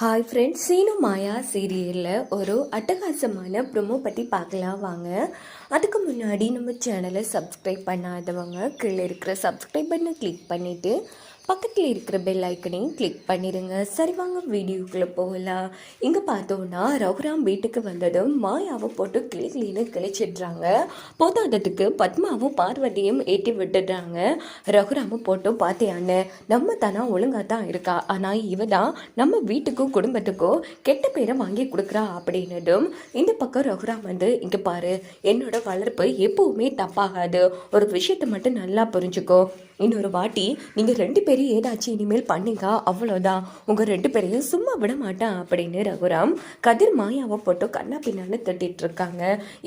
Hi friends Seenu மாயா சீரியலில் ஒரு அட்டகாசமான ப்ரொமோ பற்றி பார்க்கலாம் வாங்க. அதுக்கு முன்னாடி நம்ம சேனலை சப்ஸ்கிரைப் பண்ணாதவங்க கீழே இருக்கிற சப்ஸ்கிரைப் பண்ண கிளிக் பண்ணிவிட்டு பக்கத்தில் இருக்கிற பெல் ஐக்கனையும் கிளிக் பண்ணிடுங்க சரி வாங்க வீடியோக்குள்ளே போகலாம். இங்கே பார்த்தோன்னா ரகுராம் வீட்டுக்கு வந்ததும் மாயாவை போட்டு கிளி கிளின்னு கிழிச்சிடுறாங்க. போதாததுக்கு பத்மாவும் பார்வதியும் ஏற்றி விட்டுடுறாங்க. ரகுராம போட்டு பார்த்தியான்னு நம்ம தானா ஒழுங்காக தான் இருக்கா. ஆனால் இவ தான் நம்ம வீட்டுக்கும் குடும்பத்துக்கும் கெட்ட பேரை வாங்கி கொடுக்குறா அப்படின்னதும் இந்த பக்கம் ரகுராம் வந்து இங்கே பாரு என்னோட வளர்ப்பு எப்பவுமே தப்பாகாது. ஒரு விஷயத்தை மட்டும் நல்லா புரிஞ்சுக்கோ. இன்னொரு வாட்டி நீங்கள் ரெண்டு பேரையும் ஏதாச்சும் இனிமேல் பண்ணுங்க அவ்வளோதான் உங்கள் ரெண்டு பேரையும் சும்மா விட மாட்டான் அப்படின்னு ரகுராம் கதிர் மாயாவை போட்டு கண்ணா பின்னான்னு திட்டிட்டு இருக்காங்க.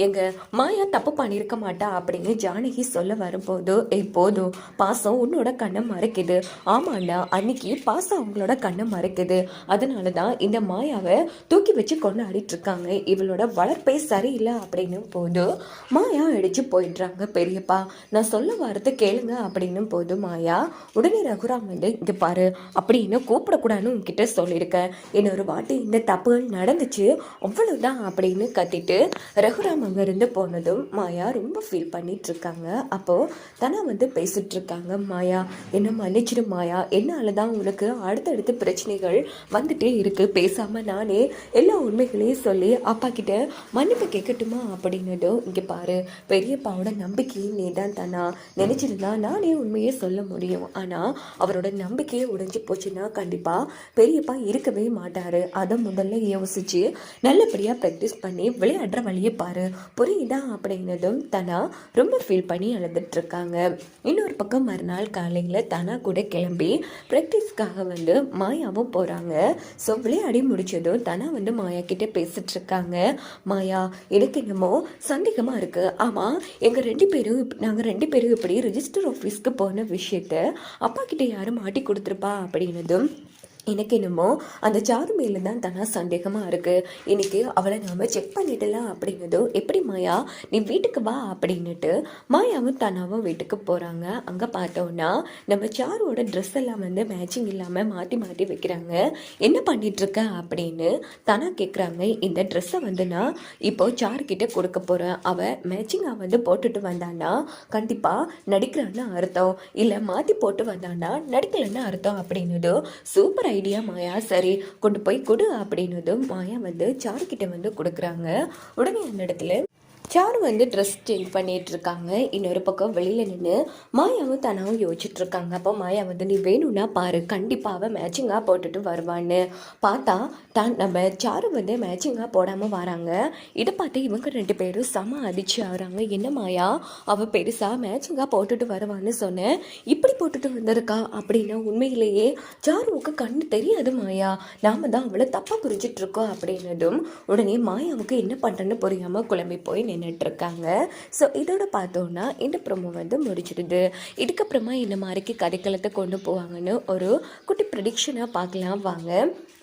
எங்கள் மாயா தப்பு பண்ணியிருக்க மாட்டா அப்படின்னு ஜானகி சொல்ல வரும்போது ஏ போதும். பாசம் உன்னோட கண்ணை மறைக்குது. ஆமாண்டா அன்னைக்கு பாசம் அவங்களோட கண்ணை மறைக்குது. அதனால தான் இந்த மாயாவை தூக்கி வச்சு கொண்டாடிட்டு இருக்காங்க. இவளோட வளர்ப்பே சரியில்லை அப்படின்னும் போது மாயா அடிச்சு போயிடுறாங்க பெரியப்பா. நான் சொல்ல வரது கேளுங்க அப்படின்னும் போது மாயா உடனே ரகுராம் வந்து இங்கே பாரு அப்படின்னு கூப்பிடக்கூடாதுன்னு உங்ககிட்ட சொல்லியிருக்கேன். இன்னொரு வாட்டி இந்த தப்புகள் நடந்துச்சு அவ்வளோதான் அப்படின்னு கத்திட்டு ரகுராம் அங்கேருந்து போனதும் மாயா ரொம்ப ஃபீல் பண்ணிகிட்ருக்காங்க இருக்காங்க தனா வந்து பேசிகிட்ருக்காங்க மாயா என்ன மன்னிச்சிடு மாயா. என்னால் தான் உனக்கு அடுத்தடுத்து பிரச்சனைகள் வந்துட்டே இருக்குது பேசாமல் நானே எல்லா உண்மைகளையும் சொல்லி அப்பா கிட்ட மன்னிப்பு கேட்கட்டுமா? அப்படின்னதும் இங்கே பாரு பெரியப்பாவோட நம்பிக்கையும் நீ தான் தானா. நினச்சிருந்தா நானே உண்மையை சொல்ல முடியும். ஆனா அவரோட நம்பிக்கையே உடைஞ்சு போச்சுன்னா கண்டிப்பா பெரியப்பா இருக்கவே மாட்டாரு. அதை முதல்ல யோசிச்சு நல்லபடியா ப்ராக்டிஸ் பண்ணி விளையாடுற வழியை பாரு. புரியுதா? அப்படின்னதும் தனா ரொம்ப ஃபீல் பண்ணி அழுதுட்ருக்காங்க இன்னொரு பக்கம் மறுநாள் காலையில் தனா கூட கிளம்பி ப்ராக்டிஸ்க்காக வந்து மாயாவும் போகிறாங்க ஸோ விளையாடி முடிச்சதும் தனா வந்து மாயா கிட்ட பேசிட்டு இருக்காங்க மாயா எனக்கு என்னமோ சந்தேகமாக இருக்கு. ஆமாம் எங்கள் ரெண்டு பேரும் நாங்கள் ரெண்டு பேரும் இப்படி ரிஜிஸ்டர் ஆஃபீஸ்க்கு போன விஷயத்த அப்பா கிட்ட யாரும் மாட்டி கொடுத்துருப்பா அப்படின்னதும் எனக்கு என்னமோ அந்த சாரு மேல தான் தனா சந்தேகமாக இருக்குது இன்னைக்கு அவளை நாம் செக் பண்ணிடலாம் அப்படின்னதும் எப்படி மாயா? நீ வீட்டுக்கு வா அப்படின்னுட்டு மாயாவும் தனாவும் வீட்டுக்கு போகிறாங்க அங்கே பார்த்தோன்னா நம்ம சாருவோட ட்ரெஸ் எல்லாம் வந்து மேட்சிங் இல்லாமல் மாற்றி மாற்றி வைக்கிறாங்க. என்ன பண்ணிகிட்ருக்க அப்படின்னு தனா கேட்குறாங்க இந்த ட்ரெஸ்ஸை வந்து நான் இப்போ சாரு கொடுக்க போகிறேன் அவள் மேட்சிங்காக வந்து போட்டுட்டு வந்தான்னா கண்டிப்பாக நடிக்கிறான்னு அர்த்தம். இல்லை மாற்றி போட்டு வந்தான்னா நடிக்கலன்னு அர்த்தம் அப்படின்னதும் சூப்பர் ஐடியா மாயா சரி கொண்டு போய் கொடு அப்படின்னதும் மாயா வந்து சாரு கிட்ட வந்து கொடுக்குறாங்க. உடனே அந்த இடத்துல சாரு வந்து ட்ரெஸ் சேஞ்ச் பண்ணிகிட்ருக்காங்க இருக்காங்க இன்னொரு பக்கம் வெளியில் நின்று மாயாவும் தனாவும் யோசிச்சுட்ருக்காங்க அப்போ மாயா வந்து நீ வேணும்னா பாரு கண்டிப்பாக அவள் மேட்சிங்காக போட்டுட்டு வருவான்னு. பார்த்தா தான் நம்ம சாரு வந்து மேட்சிங்காக போடாமல் வராங்க. இதை பார்த்து இவங்க ரெண்டு பேரும் செம அதிர்ச்சி ஆகுறாங்க. என்ன மாயா அவள் பெருசாக மேட்சிங்காக போட்டுட்டு வருவான்னு சொன்னேன் இப்படி போட்டுட்டு வந்திருக்கா? அப்படின்னா உண்மையிலேயே சாருவுக்கு கண்ணு தெரியாது மாயா. நாம தான் அவளை தப்பாக புரிஞ்சிட்ருக்கோம் அப்படின்னதும் உடனே மாயாவுக்கு என்ன பண்ணுறேன்னு புரியாமல் குழம்பி போய் நின்று இருக்காங்க ஸோ இதோட பார்த்தோன்னா இந்த ப்ரொமோ வந்து முடிச்சிடுது இதுக்கப்புறமா இந்த மாதிரிக்கு கதைக்களத்தை கொண்டு போவாங்கன்னு ஒரு குட்டி ப்ரடிக்ஷனாக பார்க்கலாம் வாங்க.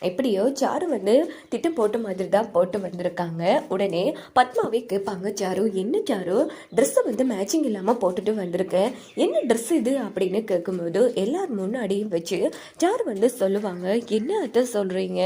எப்படியோ சாரு வந்து திட்டம் போட்ட மாதிரி தான் போட்டு வந்திருக்காங்க. உடனே பத்மாவே கேட்பாங்க சாரு என்ன சாரு ட்ரெஸ்ஸை வந்து மேட்சிங் இல்லாமல் போட்டுட்டு வந்திருக்கேன் என்ன ட்ரெஸ் இது? அப்படின்னு கேட்கும்போது எல்லார் முன்னாடியும் வச்சு சாரு வந்து சொல்லுவாங்க என்ன அத்தை சொல்கிறீங்க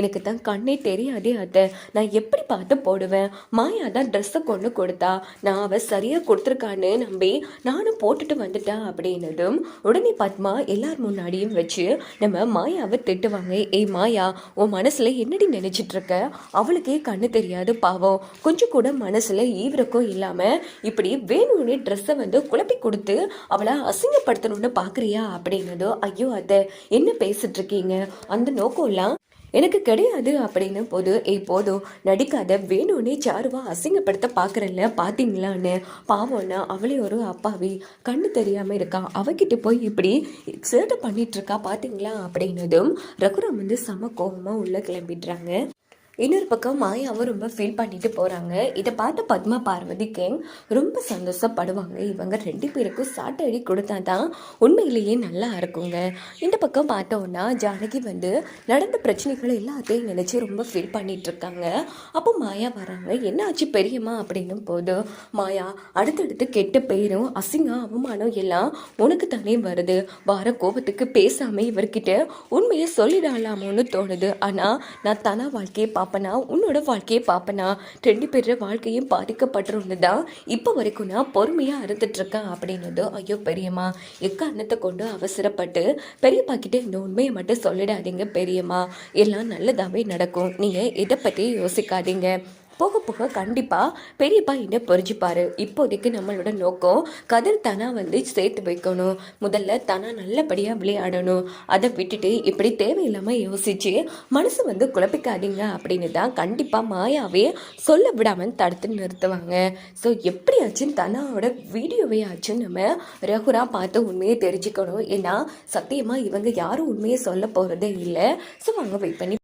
எனக்கு தான் கண்ணே தெரியாதே அத்தை. நான் எப்படி பார்த்து போடுவேன்? மாயா தான் ட்ரெஸ்ஸை கொண்டு கொடுத்தா நான் அவ சரியாக கொடுத்துருக்கான்னு நம்பி நானும் போட்டுட்டு வந்துட்டேன் அப்படின்னதும் உடனே பத்மா எல்லார் முன்னாடியும் வச்சு நம்ம மாயாவை திட்டுவாங்க ஏய் மாயா உன் மனசில் என்னடி நினச்சிட்ருக்க? இருக்க அவளுக்கே கண்ணு தெரியாது பாவம். கொஞ்சம் கூட மனசில் ஈவிரக்கம் இல்லாமல் இப்படி வேணும்னே ட்ரெஸ்ஸை வந்து குழப்பி கொடுத்து அவளை அசிங்கப்படுத்தணும்னு பார்க்குறியா அப்படின்னதும் ஐயோ அத்தை என்ன பேசிட்டு இருக்கீங்க அந்த நோக்கம்லாம் எனக்கு கிடையாது அப்படின்னு போது ஏய் போதும் நடிக்காத வேணும்னே சாருவா அசிங்கப்படுத்த பார்க்குறல்ல பார்த்தீங்களான்னு பாவம்னா அவளே ஒரு அப்பாவி கண்ணு தெரியாமல் இருக்கா அவகிட்ட போய் இப்படி சேட்டை பண்ணிட்டு இருக்கா பார்த்தீங்களா அப்படின்னதும் ரகுராம் வந்து செம கோபமாக உள்ளே கிளம்பிடுறாங்க. இன்னொரு பக்கம் மாயாவும் ரொம்ப ஃபீல் பண்ணிட்டு போகிறாங்க இதை பார்த்து பத்மா பார்வதி கேங் ரொம்ப சந்தோஷப்படுவாங்க. இவங்க ரெண்டு பேருக்கும் சாட்டடி கொடுத்தா தான் உண்மையிலேயே நல்லா இருக்குங்க. இந்த பக்கம் பார்த்தோன்னா ஜானகி வந்து நடந்த பிரச்சனைகள் எல்லாத்தையும் நினச்சி ரொம்ப ஃபீல் பண்ணிட்டு இருக்காங்க. அப்போ மாயா வராங்க. என்ன ஆச்சு பெரியம்மா? அப்படின்னும் போது மாயா அடுத்தடுத்து கெட்ட பேரும் அசிங்கம் அவமானம் எல்லாம் உனக்கு தானே வருது. வார கோபத்துக்கு பேசாமல் இவர்கிட்ட உண்மையை சொல்லிடலாமோன்னு தோணுது. ஆனால் நான் தன வாழ்க்கையை பார்ப்பனா உன்னோட வாழ்க்கையை பார்ப்பனா ரெண்டு பேர் வாழ்க்கையும் பாதிக்கப்படுறோன்னு தான் இப்போ வரைக்கும் நான் பொறுமையாக அறுத்துட்ருக்கேன் அப்படின்னது ஐயோ பெரியம்மா எக்காரணத்தை கொண்டு அவசரப்பட்டு பெரியப்பா இந்த உண்மையை மட்டும் சொல்லிடாதீங்க பெரியம்மா. எல்லாம் நல்லதாகவே நடக்கும். நீங்கள் இதை பற்றி யோசிக்காதீங்க. போக போக கண்டிப்பாக பெரியப்பா என்ன புரிஞ்சுப்பார். இப்போதைக்கு நம்மளோட நோக்கம் கதிர் தனா வந்து சேர்த்து வைக்கணும். முதல்ல தனா நல்லபடியாக விளையாடணும். அதை விட்டுட்டு இப்படி தேவையில்லாமல் யோசிச்சு மனசு வந்து குழப்பிக்காதீங்க அப்படின்னு தான் கண்டிப்பாக மாயாவே சொல்ல விடாமல் தடுத்து நிறுத்துவாங்க. ஸோ எப்படியாச்சும் தனாவோட வீடியோவையாச்சும் நம்ம ரகுரா பார்த்து உண்மையை தெரிஞ்சுக்கணும். ஏன்னா சத்தியமாக இவங்க யாரும் உண்மையை சொல்ல போகிறதே இல்லை. ஸோ அவங்க வெயிட் பண்ணி